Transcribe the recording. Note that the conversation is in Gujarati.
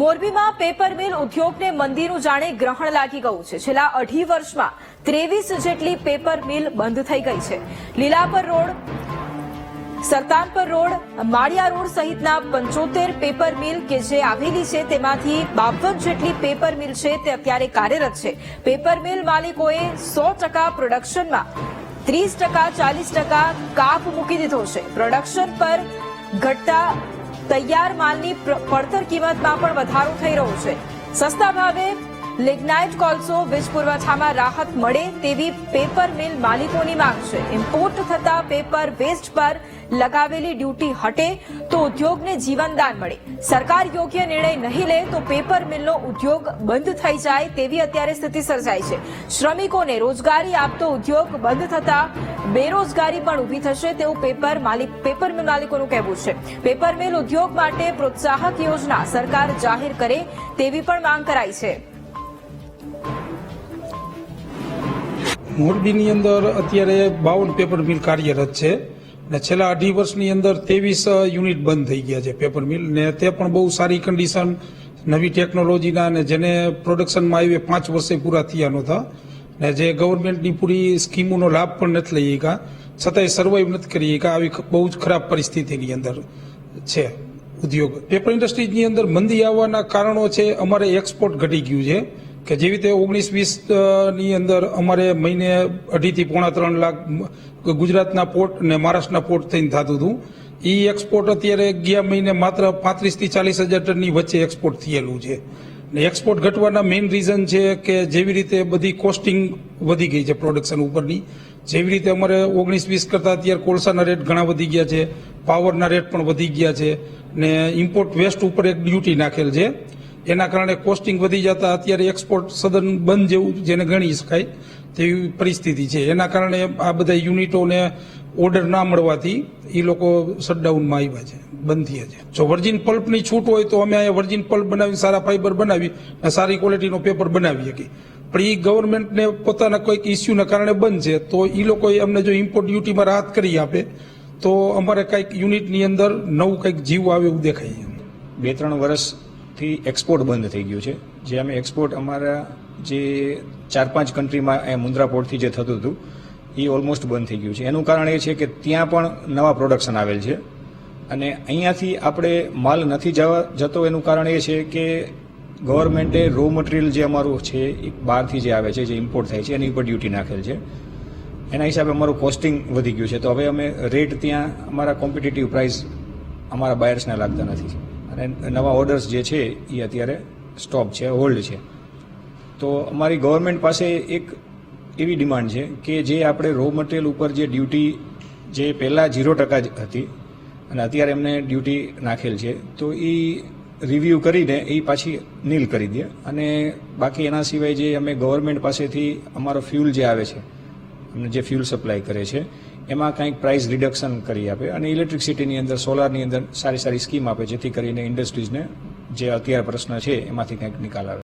મોરબીમાં પેપર મિલ ઉદ્યોગને મંદીનું જાણે ગ્રહણ લાગી ગયું છે. છેલ્લા અઢી વર્ષમાં ત્રેવીસ જેટલી પેપર મિલ બંધ થઈ ગઈ છે. Lilapar road, Sartanpar road, Maliya road સહિતના પંચોતેર પેપર મિલ કે જે આવેલી છે તેમાંથી બાવન જેટલી પેપર મિલ છે તે અત્યારે કાર્યરત છે. પેપર મિલ માલિકોએ સો ટકા પ્રોડક્શનમાં ત્રીસ ટકા, ચાલીસ ટકા કાપ મૂકી દીધો છે. પ્રોડક્શન પર ઘટતા તૈયાર માલની પડતર કિંમતમાં પણ વધારો થઈ રહ્યો છે. સસ્તા ભાવે લિગ્નાઇટ કોલસો વીજ પુરવઠામાં રાહત મળે તેવી પેપર મિલ માલિકોની માંગ છે. ઇમ્પોર્ટ થતા પેપર વેસ્ટ પર લગાવેલી ડ્યુટી હટે તો ઉદ્યોગને જીવનદાન મળે. સરકાર યોગ્ય નિર્ણય નહીં લે તો પેપર મિલનો ઉદ્યોગ બંધ થઈ જાય તેવી અત્યારે સ્થિતિ સર્જાઈ છે. શ્રમિકોને રોજગારી આપતો ઉદ્યોગ બંધ થતા બેરોજગારી પણ ઊભી થશે તેવું પેપર માલિક પેપર મિલ માલિકોનું કહેવું છે. પેપર મિલ ઉદ્યોગ માટે પ્રોત્સાહક યોજના સરકાર જાહેર કરે તેવી પણ માંગ કરાઈ છે. મોરબીની અંદર અત્યારે બાવન પેપર મિલ કાર્યરત છે. અને છેલ્લા અઢી વર્ષની અંદર ત્રેવીસ યુનિટ બંધ થઈ ગયા છે પેપર મિલ ને તે પણ બહુ સારી કન્ડિશન નવી ટેકનોલોજીના અને જેને પ્રોડક્શનમાં આવી પાંચ વર્ષે પૂરા થયા નહોતા. ને જે ગવર્મેન્ટની પૂરી સ્કીમોનો લાભ પણ નથી લઈ શકા છતાંય સર્વાઈવ નથી કરી શકા આવી બહુ જ ખરાબ પરિસ્થિતિની અંદર છે ઉદ્યોગ. પેપર ઇન્ડસ્ટ્રીઝની અંદર મંદી આવવાના કારણો છે, અમારે એક્સપોર્ટ ઘટી ગયું છે. કે જેવી રીતે ઓગણીસ વીસની અંદર અમારે મહિને અઢીથી પોણા ત્રણ લાખ ગુજરાતના પોર્ટ અને મહારાષ્ટ્રના પોર્ટ થઈને થતું હતું. એ એક્સપોર્ટ અત્યારે ગયા મહિને માત્ર પાંત્રીસથી ચાલીસ હજાર ટનની વચ્ચે એક્સપોર્ટ થયેલું છે. ને એક્સપોર્ટ ઘટવાના મેઇન રીઝન છે કે જેવી રીતે બધી કોસ્ટિંગ વધી ગઈ છે પ્રોડક્શન ઉપરની. જેવી રીતે અમારે ઓગણીસ વીસ કરતાં અત્યારે કોલસાના રેટ ઘણા વધી ગયા છે પાવરના રેટ પણ વધી ગયા છે. ને ઇમ્પોર્ટ વેસ્ટ ઉપર એક ડ્યુટી નાખેલ છે. એના કારણે કોસ્ટિંગ વધી જતા અત્યારે એક્સપોર્ટ સદન બંધ જેવું જેને ગણી શકાય તેવી પરિસ્થિતિ છે. એના કારણે આ બધા યુનિટોને ઓર્ડર ના મળવાથી એ લોકો શટડાઉનમાં આવ્યા છે, બંધ થયા છે. જો વર્જિન પલ્પની છૂટ હોય તો અમે અહીંયા વર્જિન પલ્પ બનાવી સારા ફાઈબર બનાવી અને સારી ક્વોલિટીનો પેપર બનાવી શકીએ. પણ એ ગવર્મેન્ટને પોતાના કોઈક ઇસ્યુના કારણે બંધ છે, તો એ લોકોએ અમને જો ઇમ્પોર્ટ ડ્યુટીમાં રાહત કરી આપે, તો અમારે કંઈક યુનિટની અંદર નવું કંઈક જીવ આવે એવું દેખાય બે ત્રણ વર્ષથી એક્સપોર્ટ બંધ થઈ ગયું છે. જે અમે એક્સપોર્ટ અમારા જે ચાર પાંચ કન્ટ્રીમાં અહીંયા મુન્દ્રા પોર્ટથી જે થતું હતું, એ ઓલમોસ્ટ બંધ થઈ ગયું છે. એનું કારણ એ છે કે ત્યાં પણ નવા પ્રોડક્શન આવેલ છે. અને અહીંયાથી આપણે માલ નથી જવા જતો, એનું કારણ એ છે કે ગવર્મેન્ટે રો મટીરિયલ જે અમારું છે, એ બહારથી જે આવે છે, જે ઇમ્પોર્ટ થાય છે, એની ઉપર ડ્યુટી નાખેલ છે. એના હિસાબે અમારું કોસ્ટિંગ વધી ગયું છે. તો હવે અમે રેટ ત્યાં અમારા કોમ્પિટિટિવ પ્રાઇસ અમારા બાયર્સને લાગતા નથી. અને નવા ઓર્ડર્સ જે છે, એ અત્યારે સ્ટોપ છે હોલ્ડ છે. તો અમારી ગવર્મેન્ટ પાસે એક એવી ડિમાન્ડ છે કે જે આપણે રો મટીરિયલ ઉપર જે ડ્યુટી જે પહેલાં ઝીરો ટકા જ હતી અને અત્યારે એમને ડ્યુટી નાખેલ છે, તો એ રિવ્યૂ કરીને એ પાછી નીલ કરી દે. અને બાકી એના સિવાય જે અમે ગવર્મેન્ટ પાસેથી અમારો ફ્યુલ જે આવે છે અમને જે ફ્યુલ સપ્લાય કરે છે એમાં કંઈક પ્રાઇસ રિડક્શન કરી આપે. અને ઇલેક્ટ્રિસિટીની અંદર સોલારની અંદર સારી સારી સ્કીમ આપે, જેથી કરીને ઇન્ડસ્ટ્રીઝને જે અત્યારે પ્રશ્ન છે, એમાંથી કંઈક નિકાલ આવે.